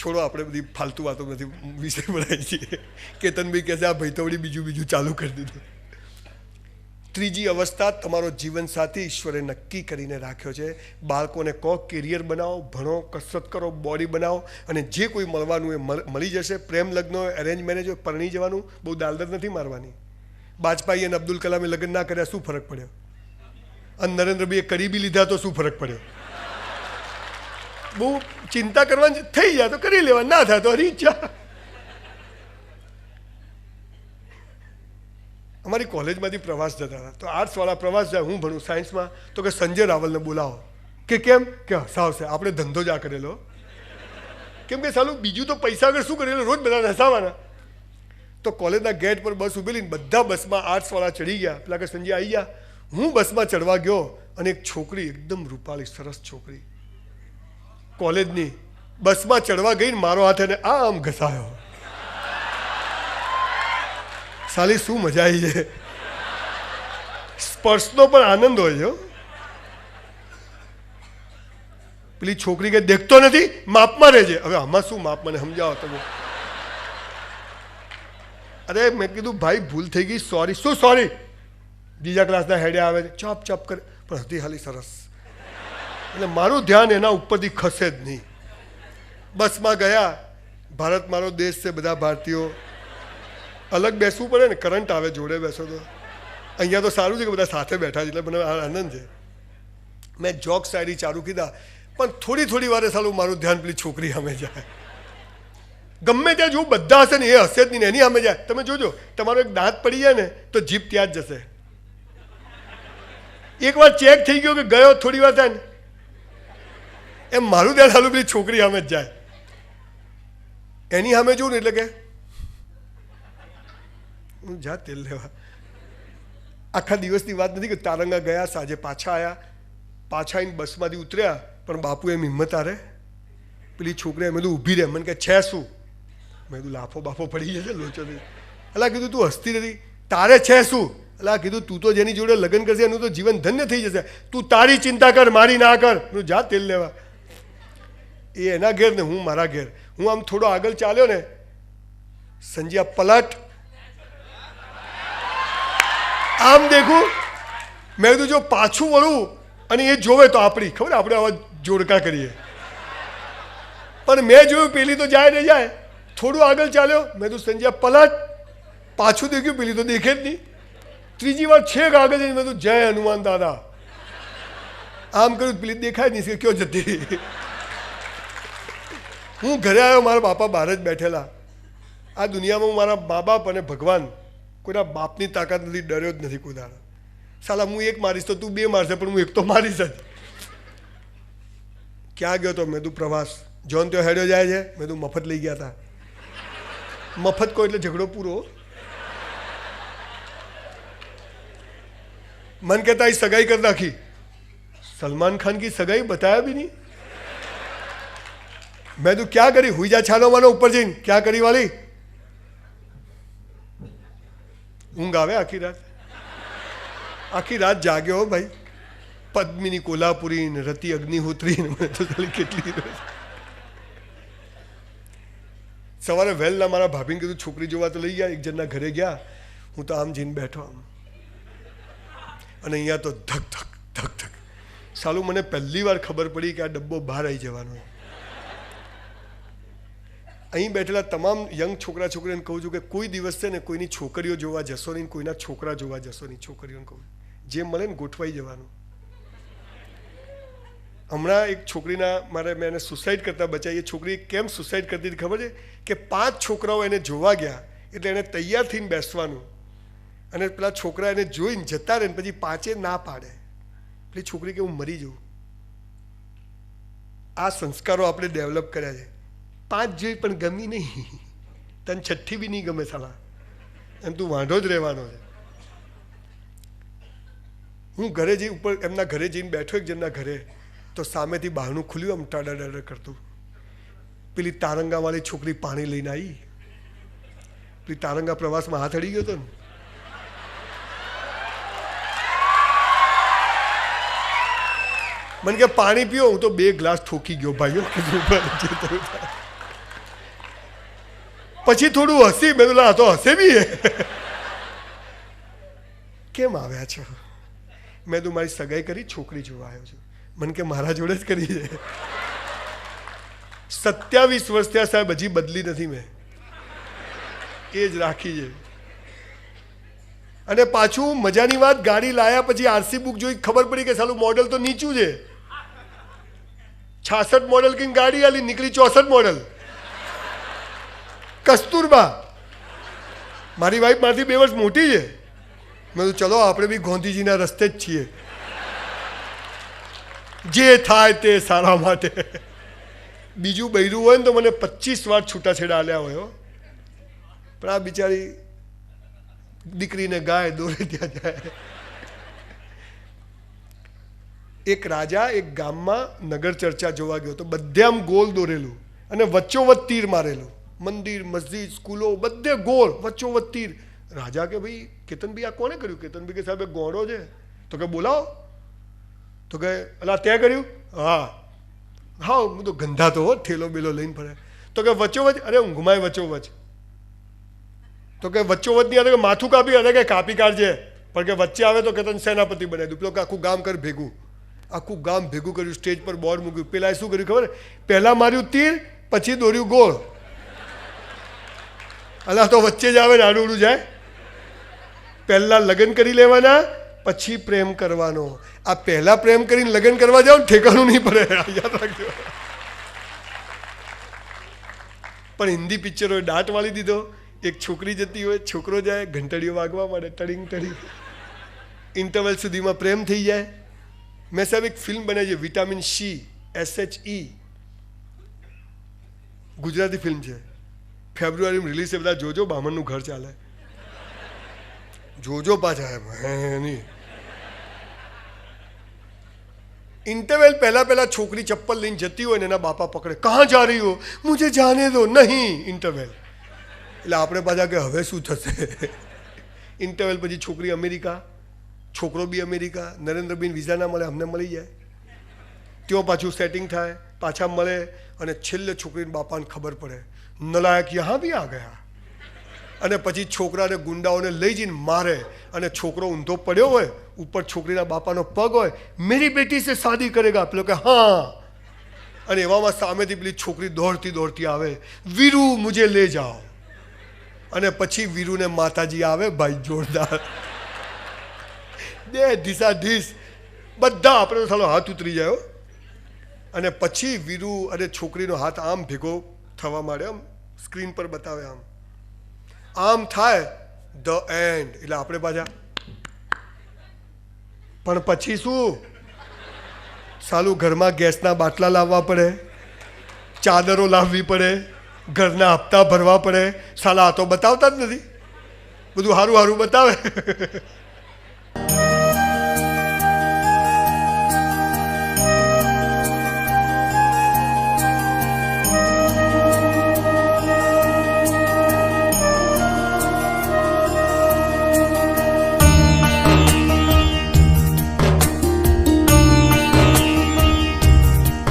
છોડો, આપણે બધી ફાલતુ વાતો નથી વિષય બનાવી છીએ કેતનભાઈ કહે છે, આ ભૈતવડી બીજું બીજું ચાલુ કરી દીધું. ત્રીજી અવસ્થા, તમારો જીવનસાથી ઈશ્વરે નક્કી કરીને રાખ્યો છે, બાળકોને કહો, કેરિયર બનાવો, ભણો, કસરત કરો, બોડી બનાવો. અને જે કોઈ મળવાનું એ મળી જશે, પ્રેમ લગ્ન હોય અરેન્જ મેરેજ હોય, પરણી જવાનું, બહુ દાલદર નથી મારવાની. બાજપાઈ અને અબ્દુલ કલામે લગ્ન ના કર્યા, શું ફરક પડ્યો? અને નરેન્દ્રભાઈએ કરી બી લીધા તો શું ફરક પડ્યો? બહુ ચિંતા કરવાની થઈ જાય તો કરી લેવા, ના થાય તો ઈચ્છા અમારી કોલેજમાંથી પ્રવાસ જતા હતા. તો આર્ટ્સવાળા પ્રવાસ જાય, હું ભણું સાયન્સમાં. તો કે સંજય રાવલને બોલાવો. કે કેમ? કે હસાવશે આપણે ધંધો જ આ કરેલો. કેમ કે સાલું, બીજું તો પૈસા આગળ શું કરેલું રોજ બધાને હસાવાના તો કોલેજના ગેટ પર બસ ઊભેલી બધા બસમાં આર્ટ્સવાળા ચડી ગયા. પેલા કે સંજય આવી ગયા હું બસમાં ચડવા ગયો અને એક છોકરી, એકદમ રૂપાળી, સરસ છોકરી. કોલેજની બસમાં ચડવા ગઈ ને મારો હાથ એને આમ ઘસાયો. સાલી, શું મજા આવી છે? સ્પર્શનો પણ આનંદ હોય છે. પેલી છોકરી કે દેખતો નથી, માપમાં રહેજે હવે આમાં શું માપ, મને સમજાવો તમે. અરે, મેં કીધું, ભાઈ, ભૂલ થઈ ગઈ સોરી શું સોરી બીજા ક્લાસના હેડે આવે છે, ચોપ ચોપ કરે. પણ હતી હાલી સરસ. એટલે મારું ધ્યાન એના ઉપરથી ખસે જ નહીં. બસમાં ગયા, ભારત મારો દેશ છે બધા ભારતીયો. અલગ બેસવું પડે ને કરંટ આવે, જોડે બેસો તો. અહીંયા તો સારું છે કે બધા સાથે બેઠા છે, એટલે મને આનંદ છે. મેં જોક શાયરી ચાલુ કીધા, પણ થોડી થોડી વારે સારું મારું ધ્યાન પેલી છોકરી સામે જાય. ગમે ત્યાં જોવું બધા હશે ને, એ હશે જ નહીં એની સામે જાય. તમે જોજો, તમારો એક દાંત પડી જાય ને, તો જીભ ત્યાં જ જશે. એકવાર ચેક થઈ ગયો કે ગયો, થોડી વાર થાય ને એમ મારું ધ્યાન હાલું પેલી છોકરી સામે જ જાય. એની સામે જોઉં ને એટલે કે, હું જા તેલ લેવા. આખા દિવસની વાત નથી કે તારંગા ગયા, સાંજે પાછા આવ્યા પાછા આવીને બસમાંથી ઉતર્યા, પણ બાપુ એમ હિંમત આરે પેલી છોકરી મેં ઊભી રહે મને કે, છે શું? મેં કીધું, લાફો બાફો પડી જશે લોચો અલા કીધું, તું હસતી નથી. તારે છે શું? અલા કીધું, તું તો જેની જોડે લગ્ન કરશે એનું તો જીવન ધન્ય થઈ જશે. તું તારી ચિંતા કર, મારી ના કર. તું જા તેલ લેવા. એ એના ઘેર ને હું મારા ઘેર. હું આમ થોડો આગળ ચાલ્યો ને, સંજ્યા પલટ. આમ દેખું, મેં કીધું જો પાછું વળું અને એ જોવે તો આપણી, ખબર આપણે આવા જોડકા કરીએ. પણ મેં જોયું પેલી તો જાય ને જાય. થોડું આગળ ચાલ્યો, મેં કીધું સંજ્યા પલટ. પાછું દેખ્યું, પેલી તો દેખે જ નહીં. ત્રીજી વાર છેક આગળ જઈને મેં કીધું, જય હનુમાન દાદા. આમ કર્યું, પેલી દેખાય નહીં કયો જતી હું ઘરે આવ્યો, મારા બાપા બહાર જ બેઠેલા. આ દુનિયામાં મારા મા બાપ અને ભગવાન કોઈના બાપની તાકાત નથી, ડર્યો જ નથી કોઈ સાલા, હું એક મારીશ તો તું બે મારશે, પણ હું એક તો મારીશ જ. ક્યાં ગયો તો? મેં તું પ્રવાસ. જોન તો હેડ્યો જાય છે, મેં તું મફત લઈ ગયા હતા મફત કોઈ, એટલે ઝઘડો પૂરો. મન કહેતા એ સગાઈ કરી નાખી. સલમાન ખાન કી સગાઈ બતાવ્યા બી નહીં? મેં તું ક્યાં કરી? હુઈ જા છાનો માનો ઉપર જઈને. ક્યાં કરી વાલી? ઊંઘ આવે આખી રાત? આખી રાત જાગ્યો હો ભાઈ. પદ્મિની કોલ્હાપુરી ને રતિ અગ્નિહોત્રી ને કેટલી સવારે વહેલના મારા ભાભીને કીધું, છોકરી જોવા તો લઈ ગયા, એક જણના ઘરે ગયા. હું તો આમ જઈને બેઠો આમ. અને અહીંયા તો ધક ધક ધક ધક. સાલું મને પહેલી વાર ખબર પડી કે આ ડબ્બો બહાર આવી જવાનો. અહીં બેઠેલા તમામ યંગ છોકરા છોકરીઓને કહું છું કે કોઈ દિવસ છે ને કોઈની છોકરીઓ જોવા જશો નહીં, કોઈના છોકરા જોવા જશો નહીં, છોકરીઓને કહું જે મળે ને ગોઠવાઈ જવાનું. હમણાં એક છોકરીના મારે મેં એને સુસાઇડ કરતાં બચાવી. એ છોકરી કેમ સુસાઇડ કરતી હતી ખબર છે? કે પાંચ છોકરાઓ એને જોવા ગયા, એટલે એને તૈયાર થઈને બેસવાનું. અને પેલા છોકરા એને જોઈને જતા રહે ને પછી પાંચે ના પાડે. પેલી છોકરી કે હું મરી જઉં. આ સંસ્કારો આપણે ડેવલપ કર્યા છે. પાંચ જેવી પણ ગમી નહીં. તને છઠ્ઠી બી નહીં ગમે સાલા. એમ તું વાંઢો જ રહેવાનો છે. હું ઘરે જઈ ઉપર એમના ઘરે જઈને બેઠો એક જણના ઘરે, તો સામેથી બહારનું ખુલ્યું આમ ટાડા ટાડા કરતું. પેલી તારંગાવાળી છોકરી પાણી લઈને આવી પેલી તારંગા પ્રવાસમાં હાથ અડી ગયો હતો ને. મને કે પાણી પીઓ, હું તો બે ગ્લાસ ઠોકી ગયો ભાઈઓ. પછી થોડું હસી, મેં પેલા તો હસે બી કેમ આવ્યા છો? મેં તું મારી સગાઈ કરી, છોકરી જોવા આવ્યો છું. મને કે, મારા જોડે જ કરી છે. સત્યાવીસ વર્ષ ત્યાં સાહેબ, હજી બદલી નથી મેં. એ જ રાખી છે. અને પાછું મજાની વાત, ગાડી લાયા પછી આરસી બુક જોઈ, ખબર પડી કે સાલું મોડલ તો નીચું છે. છાસઠ મોડલ કઈ ગાડી આલી, નીકળી ચોસઠ મોડલ કસ્તુરબા, મારી વાઈફ મારથી બે વર્ષ મોટી છે. મેં તો ચલો, આપણે બી ગાંધીજીના રસ્તે જ છીએ. જે થાય તે સારા માટે. બીજું બૈરું હોય ને તો મને પચીસ વાર છૂટાછેડા આલ્યા હોય પણ આ બિચારી દીકરીને ગાય દોરે ત્યાં જાય. એક રાજા એક ગામમાં નગર ચર્ચા જોવા ગયો તો બધે આમ ગોલ દોરેલું અને વચ્ચોવચ્ચ તીર મારેલું. મંદિર મસ્જિદ સ્કૂલો બધે ગોળ વચ્ચોવચ્ચ તીર રાજા કે ભાઈ કેતનભાઈ આ કોણે કર્યું કેતનભાઈ કે સાહેબ એ ગોળો છે તો કે બોલાવો તો કે અલા તે કર્યું હા હા હું તો ગંધા તો હો થેલો બેલો લઈને ફરે તો કે વચ્ચોવચ્ચ અરે ઊંઘમાય વચ્ચોવચ્ચ તો કે વચ્ચોવચ્ચ નહીં આવે કે માથું કાપી અરે કે કાપી કાઢજે પણ કે વચ્ચે આવે તો કે તને સેનાપતિ બનાવી દઉં પેલો કે આખું ગામ કર ભેગું આખું ગામ ભેગું કર્યું સ્ટેજ પર બોર્ડ મૂક્યું પેલા શું કર્યું ખબર પહેલા માર્યું તીર પછી દોર્યું ગોળ અલા, તો વચ્ચે જ આવે ને આડું જાય. પહેલાં લગ્ન કરી લેવાના, પછી પ્રેમ કરવાનો. આ પહેલાં પ્રેમ કરીને લગ્ન કરવા જાઓ ઠેકાણું નહીં પડે. યાદ રાખજો. પણ હિન્દી પિક્ચરોએ દાંત વાળી દીધો. એક છોકરી જતી હોય, છોકરો જાય, ઘંટડીઓ વાગવા માંડે, ટડિંગ ટડિંગ. ઇન્ટરવલ સુધીમાં પ્રેમ થઈ જાય. મેં સાહેબ એક ફિલ્મ બનાવી છે vitamin C S H E Gujarati film છે. ફેબ્રુઆરીમાં રિલીઝ છે, બધા જોજો, બામણનું ઘર ચાલે. જોજો પાછા એમ નહીં. ઇન્ટરવેલ પહેલા પહેલા છોકરી ચપ્પલ લઈને જતી હોય ને એના બાપા પકડે કહા જા રહી હો? મુજે જાને દો. નહીં ઇન્ટરવેલ એટલે આપણે પાછા કે, હવે શું થશે? ઇન્ટરવેલ પછી છોકરી અમેરિકા, છોકરો બી અમેરિકા નરેન્દ્રબીન વિઝા ના મળે, અમને મળી જાય. ત્યાં પાછું સેટિંગ થાય, પાછા મળે અને છેલ્લે છોકરીના બાપાને ખબર પડે. નલાયક યહાં બી આ ગયા. અને પછી છોકરાને ગુંડાઓને લઈ જઈને મારે અને છોકરો ઊંધો પડ્યો હોય, ઉપર છોકરીના બાપાનો પગ હોય, મેરી બેટી સે શાદી કરેગા? પેલો કે, હા. અને એવામાં સામેથી પેલી છોકરી દોડતી દોડતી આવે, વીરુ, મુજે લે જાઓ. અને પછી વીરુને માતાજી આવે, ભાઈ, જોરદાર. બે ધીસા ધીસ બધા આપણે સાલો હાથ ઉતરી જાય અને પછી વીરુ અને છોકરીનો હાથ આમ ભેગો થવા માંડે આમ સ્ક્રીન પર બતાવે આમ. આમ થાય ધ એન્ડ એટલે આપણે પાછા પણ પછી શું? સાલું ઘરમાં ગેસના બાટલા લાવવા પડે, ચાદરો લાવવી પડે, ઘરના હપ્તા ભરવા પડે. સાલા, આ તો બતાવતા જ નથી. બધું સારું સારું બતાવે.